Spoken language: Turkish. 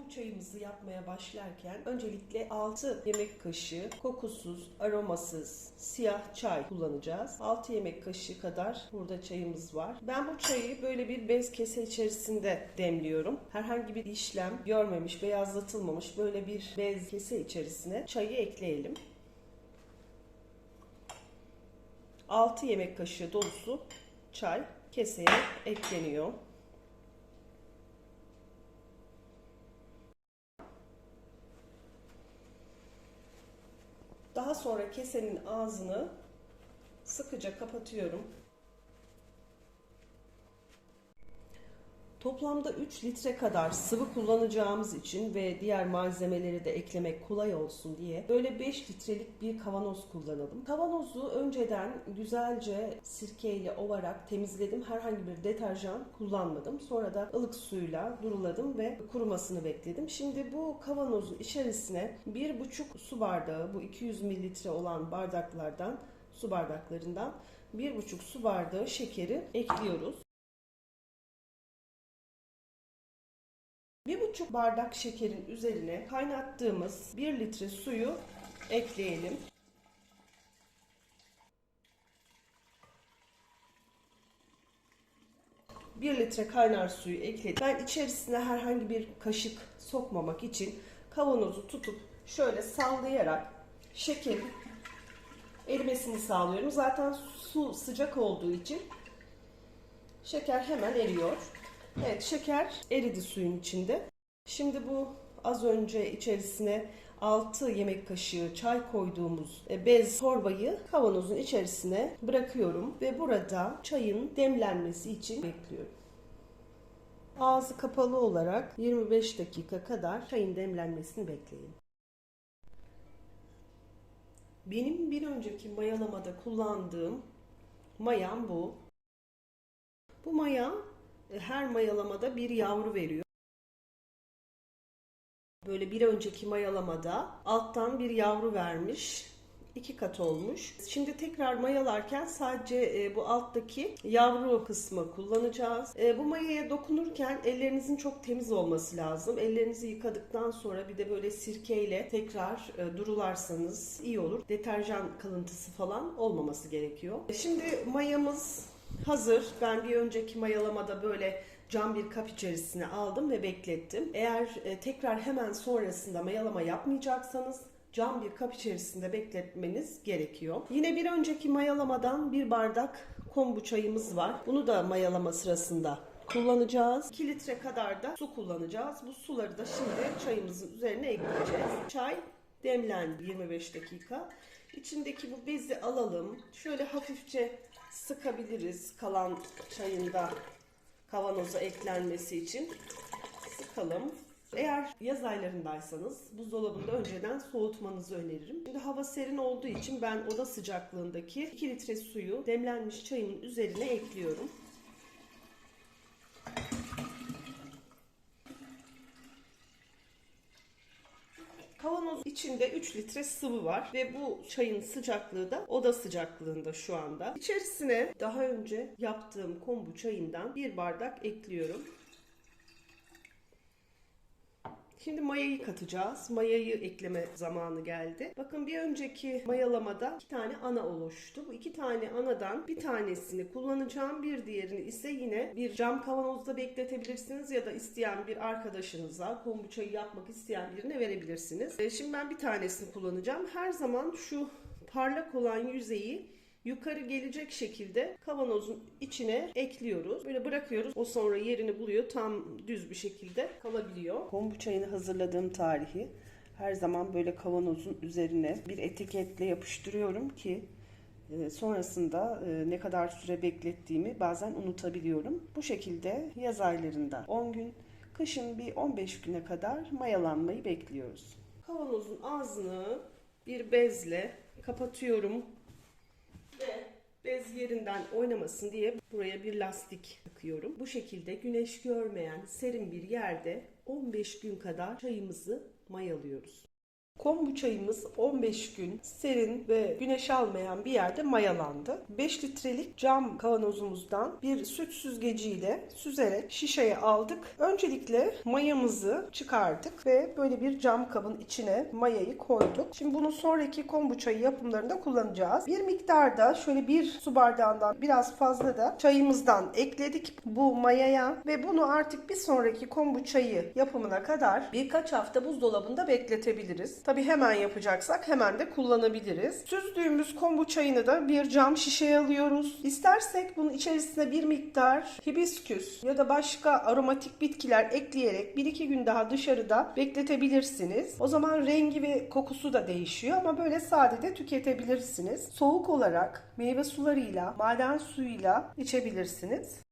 kombu çayımızı yapmaya başlarken öncelikle 6 yemek kaşığı kokusuz, aromasız, siyah çay kullanacağız. 6 yemek kaşığı kadar burada çayımız var. Ben bu çayı böyle bir bez kese içerisinde demliyorum. Herhangi bir işlem görmemiş, beyazlatılmamış böyle bir bez kese içerisine çayı ekleyelim. 6 yemek kaşığı dolusu çay keseye ekleniyor. Daha sonra kesenin ağzını sıkıca kapatıyorum. Toplamda 3 litre kadar sıvı kullanacağımız için ve diğer malzemeleri de eklemek kolay olsun diye böyle 5 litrelik bir kavanoz kullanalım. Kavanozu önceden güzelce sirkeyle ovarak temizledim. Herhangi bir deterjan kullanmadım. Sonra da ılık suyla duruladım ve kurumasını bekledim. Şimdi bu kavanozun içerisine 1,5 su bardağı bu 200 mililitre olan bardaklardan su bardaklarından 1,5 su bardağı şekeri ekliyoruz. Bir buçuk bardak şekerin üzerine kaynattığımız 1 litre suyu ekleyelim. Bir litre kaynar suyu ekledim. Ben içerisine herhangi bir kaşık sokmamak için kavanozu tutup şöyle sallayarak şekerin erimesini sağlıyorum. Zaten su sıcak olduğu için şeker hemen eriyor. Evet şeker eridi suyun içinde. Şimdi bu az önce içerisine 6 yemek kaşığı çay koyduğumuz e, bez torbayı kavanozun içerisine bırakıyorum ve burada çayın demlenmesi için bekliyorum. Ağzı kapalı olarak 25 dakika kadar çayın demlenmesini bekleyin. Benim bir önceki mayalamada kullandığım mayam bu. Bu maya her mayalamada bir yavru veriyor. Böyle bir önceki mayalamada alttan bir yavru vermiş. iki kat olmuş. Şimdi tekrar mayalarken sadece e, bu alttaki yavru kısmı kullanacağız. E, bu mayaya dokunurken ellerinizin çok temiz olması lazım. Ellerinizi yıkadıktan sonra bir de böyle sirkeyle tekrar e, durularsanız iyi olur. Deterjan kalıntısı falan olmaması gerekiyor. Şimdi mayamız hazır. Ben bir önceki mayalamada böyle cam bir kap içerisine aldım ve beklettim. Eğer e, tekrar hemen sonrasında mayalama yapmayacaksanız cam bir kap içerisinde bekletmeniz gerekiyor. Yine bir önceki mayalamadan bir bardak kombu çayımız var. Bunu da mayalama sırasında kullanacağız. 2 litre kadar da su kullanacağız. Bu suları da şimdi çayımızın üzerine ekleyeceğiz. Çay demlendi 25 dakika. İçindeki bu bezi alalım. Şöyle hafifçe sıkabiliriz kalan çayında kavanoza eklenmesi için. Sıkalım. Eğer yaz aylarındaysanız buzdolabında önceden soğutmanızı öneririm. Şimdi hava serin olduğu için ben oda sıcaklığındaki 2 litre suyu demlenmiş çayımın üzerine ekliyorum. Kavanoz içinde 3 litre sıvı var ve bu çayın sıcaklığı da oda sıcaklığında şu anda. İçerisine daha önce yaptığım kombu çayından bir bardak ekliyorum. Şimdi mayayı katacağız. Mayayı ekleme zamanı geldi. Bakın bir önceki mayalamada iki tane ana oluştu. Bu iki tane anadan bir tanesini kullanacağım. Bir diğerini ise yine bir cam kavanozda bekletebilirsiniz ya da isteyen bir arkadaşınıza kombuçayı yapmak isteyen birine verebilirsiniz. E, Şimdi ben bir tanesini kullanacağım. Her zaman şu parlak olan yüzeyi yukarı gelecek şekilde kavanozun içine ekliyoruz. Böyle bırakıyoruz. O sonra yerini buluyor. Tam düz bir şekilde kalabiliyor. Kombu çayını hazırladığım tarihi her zaman böyle kavanozun üzerine bir etiketle yapıştırıyorum ki e, sonrasında e, ne kadar süre beklettiğimi bazen unutabiliyorum. Bu şekilde yaz aylarında 10 gün, kışın bir 15 güne kadar mayalanmayı bekliyoruz. Kavanozun ağzını bir bezle kapatıyorum bez yerinden oynamasın diye buraya bir lastik takıyorum. Bu şekilde güneş görmeyen serin bir yerde 15 gün kadar çayımızı mayalıyoruz. Kombu çayımız 15 gün serin ve güneş almayan bir yerde mayalandı. 5 litrelik cam kavanozumuzdan bir süt süzgeciyle süzerek şişeye aldık. Öncelikle mayamızı çıkardık ve böyle bir cam kabın içine mayayı koyduk. Şimdi bunu sonraki kombu çayı yapımlarında kullanacağız. Bir miktarda şöyle bir su bardağından biraz fazla da çayımızdan ekledik bu mayaya ve bunu artık bir sonraki kombu çayı yapımına kadar birkaç hafta buzdolabında bekletebiliriz. Tabi hemen yapacaksak hemen de kullanabiliriz. Süzdüğümüz kombu çayını da bir cam şişeye alıyoruz. İstersek bunun içerisine bir miktar hibisküs ya da başka aromatik bitkiler ekleyerek 1-2 gün daha dışarıda bekletebilirsiniz. O zaman rengi ve kokusu da değişiyor ama böyle sade de tüketebilirsiniz. Soğuk olarak meyve sularıyla, maden suyuyla içebilirsiniz.